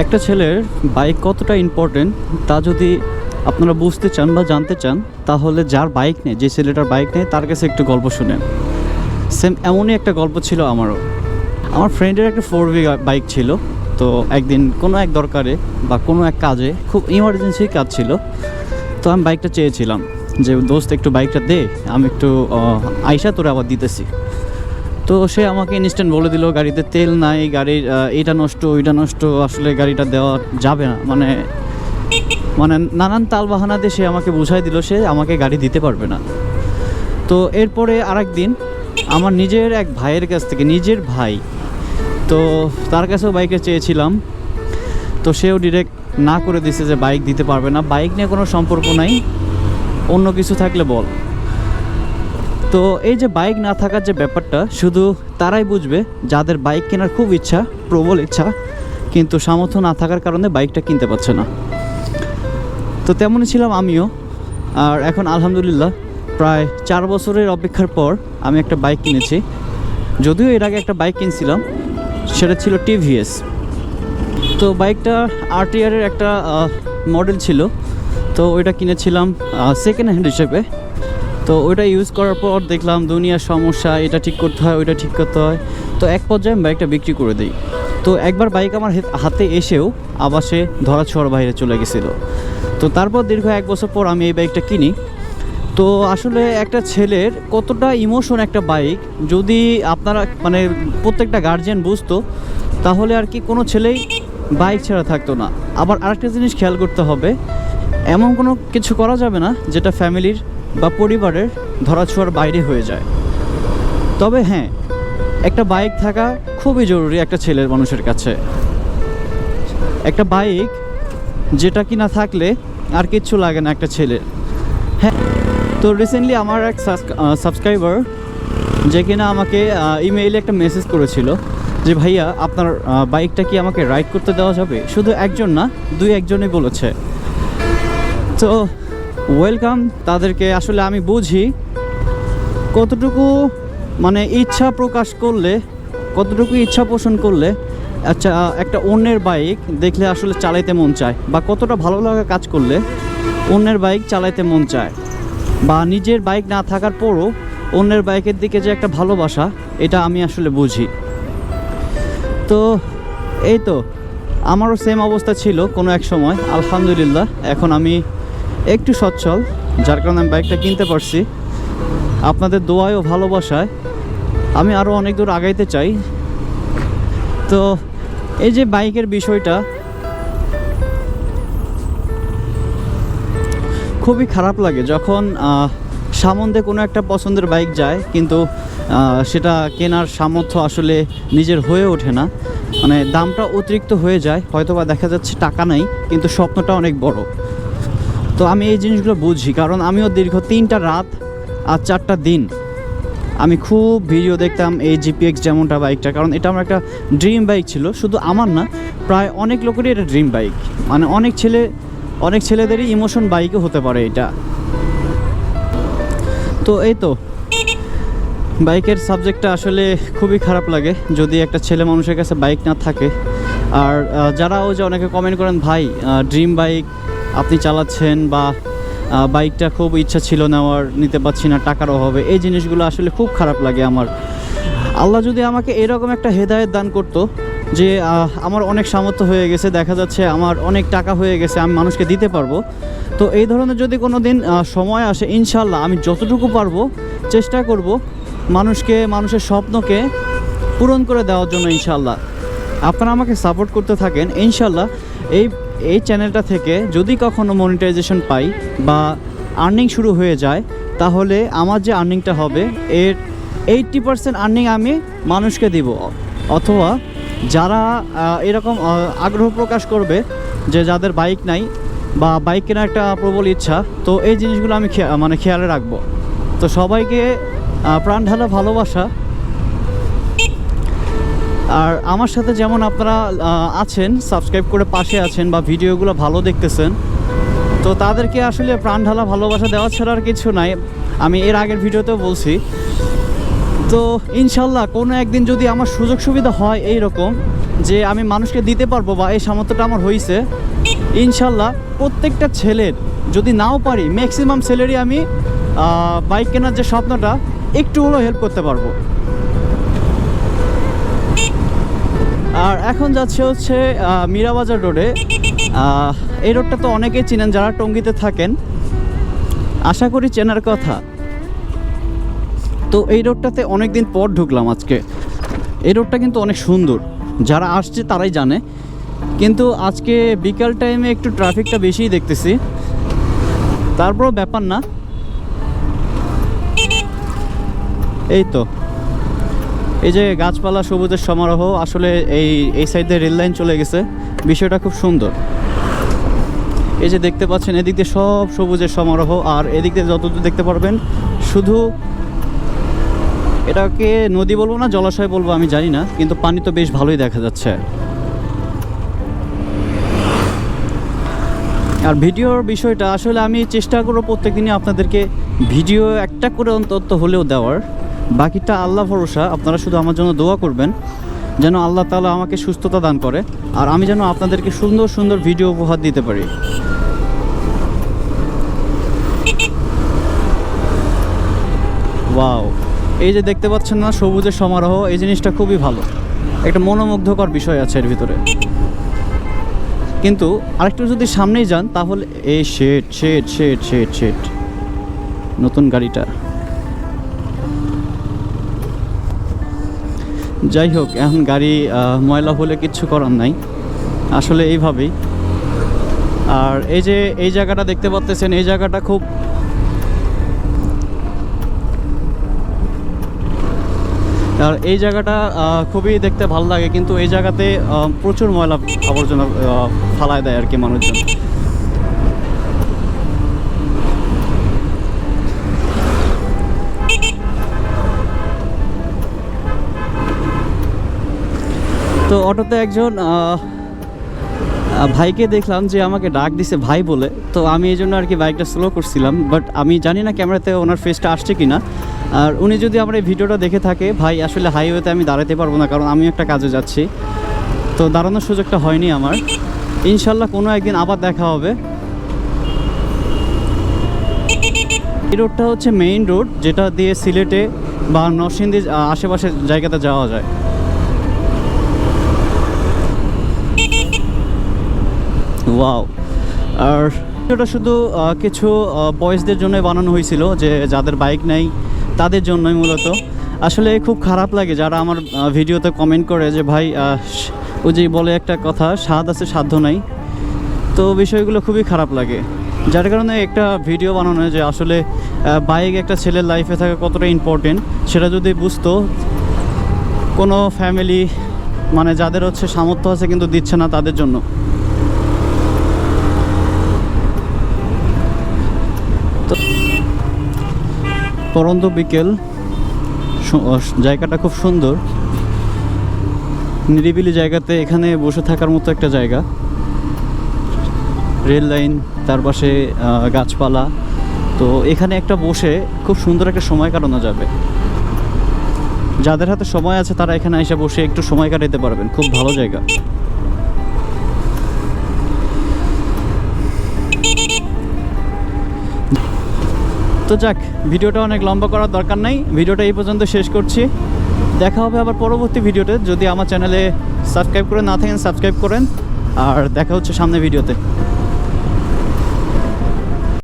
একটা ছেলের বাইক কতটা ইম্পর্টেন্ট তা যদি আপনারা বুঝতে চান বা জানতে চান, তাহলে যার বাইক নেই, যে ছেলেটার বাইক নেই, তার কাছে একটু গল্প শুনেন। সেম এমনই একটা গল্প ছিল আমারও। আমার ফ্রেন্ডের একটা ফোর বি বাইক ছিল, তো একদিন কোনো এক দরকারে বা কোনো এক কাজে খুব ইমার্জেন্সি কাজ ছিল, তো আমি বাইকটা চেয়েছিলাম যে, দোস্ত, একটু বাইকটা দে, আমি একটু আইসা তোরে আবার দিতেছি। তো সে আমাকে ইনস্ট্যান্ট বলে দিল, গাড়িতে তেল নাই, গাড়ির এটা নষ্ট, ওইটা নষ্ট, আসলে গাড়িটা দেওয়া যাবে না। মানে মানে নানান তাল বাহানা দিয়ে সে আমাকে বুঝাই দিল, সে আমাকে গাড়ি দিতে পারবে না। তো এরপরে আরেক দিন আমার নিজের এক ভাইয়ের কাছ থেকে, নিজের ভাই, তো তার কাছেও বাইকে চেয়েছিলাম। তো সেও ডিরেক্ট না করে দিছে যে বাইক দিতে পারবে না। বাইক নিয়ে কোনো সম্পর্ক নাই। অন্য কিছু থাকলে বল। তো এই যে বাইক না থাকার যে ব্যাপারটা, শুধু তারাই বুঝবে যাদের বাইক কেনার খুব ইচ্ছা, প্রবল ইচ্ছা, কিন্তু সামর্থ্য না থাকার কারণে বাইকটা কিনতে পারছে না। তো তেমনই ছিলাম আমিও। আর এখন আলহামদুলিল্লাহ প্রায় চার বছরের অপেক্ষার পর আমি একটা বাইক কিনেছি। যদিও এর আগে একটা বাইক কিনছিলাম, সেটা ছিল টিভিএস তো বাইকটা আরটিআরের একটা মডেল ছিল। তো ওইটা কিনেছিলাম সেকেন্ড হ্যান্ড হিসেবে। তো ওইটা ইউজ করার পর দেখলাম দুনিয়ার সমস্যা, এটা ঠিক করতে হয়, ওইটা ঠিক করতে হয়। তো এক পর্যায়ে আমি বাইকটা বিক্রি করে দিই। তো একবার বাইক আমার হাতে এসেও আবার সে ধরা ছোঁয়ার বাইরে চলে গেছিল। তো তারপর দীর্ঘ এক বছর পর আমি এই বাইকটা কিনি। তো আসলে একটা ছেলের কতটা ইমোশন একটা বাইক যদি আপনারা মানে প্রত্যেকটা গার্জিয়ান বুঝতো, তাহলে আর কি কোনো ছেলেই বাইক ছাড়া থাকতো না। আবার আরেকটা জিনিস খেয়াল করতে হবে, এমন কোনো কিছু করা যাবে না যেটা ফ্যামিলির বা পরিবারের ধরাছোঁয়ার বাইরে হয়ে যায়। তবে হ্যাঁ একটা বাইক থাকা খুবই জরুরি একটা ছেলের মানুষের কাছে। একটা বাইক যেটা কি না থাকলে আর কিচ্ছু লাগে না একটা ছেলের হ্যাঁ তো রিসেন্টলি আমার এক সাবস্ক্রাইবার যে কিনা আমাকে ইমেইলে একটা মেসেজ করেছিল যে, ভাইয়া, আপনার বাইকটা কি আমাকে রাইড করতে দেওয়া যাবে? শুধু একজন না, দুই একজনই বলেছে। তো ওয়েলকাম তাদেরকে আসলে আমি বুঝি। কতটুকু মানে ইচ্ছা প্রকাশ করলে, কতটুকু ইচ্ছা পোষণ করলে আচ্ছা একটা অন্যের বাইক দেখলে আসলে চালাইতে মন চায় বা কতটা ভালো লাগা কাজ করলে অন্যের বাইক চালাইতে মন চায় বা নিজের বাইক না থাকার পরও অন্যের বাইকের দিকে যে একটা ভালোবাসা, এটা আমি আসলে বুঝি। তো, এই তো, আমারও সেম অবস্থা ছিল কোনো এক সময়, আলহামদুলিল্লাহ, এখন আমি একটু সচ্ছল যার কারণে আমি বাইকটা কিনতে পারছি। আপনাদের দোয়ায় ও ভালোবাসায় আমি আরও অনেক দূর আগাইতে চাই। তো এই যে বাইকের বিষয়টা খুবই খারাপ লাগে যখন আহ, সামন্দে কোনো একটা পছন্দের বাইক যায় কিন্তু সেটা কেনার সামর্থ্য আসলে নিজের হয়ে ওঠে না। মানে দামটা অতিরিক্ত হয়ে যায় হয়তো বা দেখা যাচ্ছে টাকা নাই কিন্তু স্বপ্নটা অনেক বড়। তো আমি এই জিনিসগুলো বুঝি, কারণ আমিও দীর্ঘ তিনটা রাত আর চারটা দিন আমি খুব ভিডিও দেখতাম এই জিপিএক্স যেমনটা বাইকটা, কারণ এটা আমার একটা ড্রিম বাইক ছিল, শুধু আমার না, প্রায় অনেক লোকেরই এটা ড্রিম বাইক। মানে অনেক ছেলে, অনেক ছেলেদেরই ইমোশন বাইকও হতে পারে এটা। তো এই তো, বাইকের সাবজেক্টটা আসলে খুবই খারাপ লাগে, যদি একটা ছেলে মানুষের কাছে বাইক না থাকে। আর যারা ওই যে অনেকে কমেন্ট করেন, ভাই ড্রিম বাইক আপনি চালাচ্ছেন বা বাইকটা খুব ইচ্ছা ছিল নেওয়ার, নিতে পারছি না, টাকার অভাবে। এই জিনিসগুলো আসলে খুব খারাপ লাগে আমার। আল্লাহ যদি আমাকে এরকম একটা হেদায়েত দান করতো যে আমার অনেক সামর্থ্য হয়ে গেছে, দেখা যাচ্ছে আমার অনেক টাকা হয়ে গেছে, আমি মানুষকে দিতে পারব। তো এই ধরনের যদি কোনো দিন সময় আসে ইনশাল্লাহ আমি যতটুকু পারব চেষ্টা করব মানুষকে, মানুষের স্বপ্নকে পূরণ করে দেওয়ার জন্য ইনশাল্লাহ আপনারা আমাকে সাপোর্ট করতে থাকেন ইনশাল্লাহ এই এই চ্যানেলটা থেকে যদি কখনো মনিটাইজেশন পাই বা আর্নিং শুরু হয়ে যায়, তাহলে আমার যে আর্নিংটা হবে, এর এইট্টি পার্সেন্ট আর্নিং আমি মানুষকে দিব। অথবা যারা এরকম আগ্রহ প্রকাশ করবে যে যাদের বাইক নাই বা বাইক কেনার একটা প্রবল ইচ্ছা, তো এই জিনিসগুলো আমি মানে খেয়ালে রাখব। তো সবাইকে প্রাণ ঢালা ভালোবাসা। আর আমার সাথে যেমন আপনারা আছেন সাবস্ক্রাইব করে পাশে আছেন বা ভিডিওগুলো ভালো দেখতেছেন, তো তাদেরকে আসলে প্রাণ ঢালা ভালোবাসা দেওয়া ছাড়া আর কিছু নাই। আমি এর আগের ভিডিওতেও বলছি। তো ইনশাল্লাহ কোনো একদিন যদি আমার সুযোগ সুবিধা হয় এই রকম যে আমি মানুষকে দিতে পারব বা এই সামর্থ্যটা আমার হয়েছে ইনশাল্লাহ প্রত্যেকটা ছেলের, যদি নাও পারি ম্যাক্সিমাম ছেলেরই আমি বাইক কেনার যে স্বপ্নটা একটু হলেও হেল্প করতে পারব। আর এখন যাচ্ছে হচ্ছে মীরাবাজার রোডে এই রোডটা তো অনেকেই চিনেন যারা টঙ্গিতে থাকেন। আশা করি চেনার কথা। তো এই রোডটাতে অনেক দিন পর ঢুকলাম আজকে। এই রোডটা কিন্তু অনেক সুন্দর। যারা আসছে তারাই জানে। কিন্তু আজকে বিকাল টাইমে একটু ট্রাফিকটা বেশিই দেখতেছি। তারপরও ব্যাপার না। এই তো। এই যে গাছপালা, সবুজের সমারোহ, আসলে এই এই সাইডে রেল লাইন চলে গেছে। বিষয়টা খুব সুন্দর। এই যে দেখতে পাচ্ছেন, এদিক দিয়ে সব সবুজের সমারোহ, আর এদিক দিয়ে যতদূর দেখতে পারবেন, শুধু এটাকে নদী বলব না, জলাশয় বলব, আমি জানি না, কিন্তু পানি তো বেশ ভালোই দেখা যাচ্ছে। আর ভিডিওর বিষয়টা, আসলে আমি চেষ্টা করব প্রত্যেক প্রত্যেকদিনই আপনাদেরকে ভিডিও একটা করে অন্তত হলেও দেওয়ার। বাকিটা আল্লাহ ভরসা, আপনারা শুধু আমার জন্য দোয়া করবেন, যেন আল্লাহ তাআলা আমাকে সুস্থতা দান করে, আর আমি যেন আপনাদেরকে সুন্দর সুন্দর ভিডিও উপহার দিতে পারি। ওয়াও, এই যে দেখতে পাচ্ছেন না, সবুজের সমারোহ, এই জিনিসটা খুবই ভালো। একটা মনোমুগ্ধকর বিষয় আছে এর ভিতরে। কিন্তু আরেকটু যদি সামনেই যান, তাহলে, এই shade shade shade shade shade নতুন গাড়িটা। যাই হোক, এখন গাড়ি ময়লা হলে কিচ্ছু করার নাই। আসলে এইভাবেই। আর এই যে এই জায়গাটা দেখতে পাচ্ছেন এই জায়গাটা খুব আর এই জায়গাটা খুবই দেখতে ভালো লাগে, কিন্তু এই জায়গাতে প্রচুর ময়লা আবর্জনা ফালায় দেয় আর কি মানুষজন। তো অটোতে একজন ভাইকে দেখলাম যে আমাকে ডাক দিছে ভাই বলে। তো আমি এই জন্য আর কি বাইকটা স্লো করছিলাম বাট আমি জানি না ক্যামেরাতে ওনার ফেসটা আসছে কি না আর উনি যদি আমার এই ভিডিওটা দেখে থাকে, ভাই, আসলে হাইওয়েতে আমি দাঁড়াতে পারব না, কারণ আমি একটা কাজে যাচ্ছি। তো দাঁড়ানোর সুযোগটা হয়নি আমার। ইনশাল্লাহ কোনো একদিন আবার দেখা হবে। এই রোডটা হচ্ছে মেইন রোড যেটা দিয়ে সিলেটে বা নরসিংদী আশেপাশের জায়গাতে যাওয়া যায়। ওয়াও আর এটা শুধু কিছু বয়েসদের জন্য বানানো হয়েছিল, যে যাদের বাইক নেই, তাদের জন্যই মূলত। আসলে খুব খারাপ লাগে যারা আমার ভিডিওতে কমেন্ট করে যে, ভাই ও যে বলে একটা কথা, স্বাদ আছে, সাধ্য নাই। তো বিষয়গুলো খুবই খারাপ লাগে। যার কারণে একটা ভিডিও বানানো, যে আসলে বাইক একটা ছেলের লাইফে থাকা কতটা ইম্পর্টেন্ট সেটা যদি বুঝতো, কোনো ফ্যামিলি মানে যাদের হচ্ছে সামর্থ্য আছে কিন্তু দিচ্ছে না তাদের জন্য। পরন্ত বিকেল। জায়গাটা খুব সুন্দর। নিরিবিলি জায়গাতে এখানে বসে থাকার মতো একটা জায়গা। রেল লাইন, তার পাশে গাছপালা। তো এখানে একটা বসে খুব সুন্দর একটা সময় কাটানো যাবে। যাদের হাতে সময় আছে তারা এখানে এসে বসে একটু সময় কাটাতে পারবেন। খুব ভালো জায়গা। তো যাক, ভিডিওটা অনেক লম্বা করার দরকার নাই। ভিডিওটা এই পর্যন্ত শেষ করছি। দেখা হবে আবার পরবর্তী ভিডিওতে। যদি আমার চ্যানেলে সাবস্ক্রাইব করে না থাকেন, সাবস্ক্রাইব করেন। আর দেখা হচ্ছে সামনে ভিডিওতে।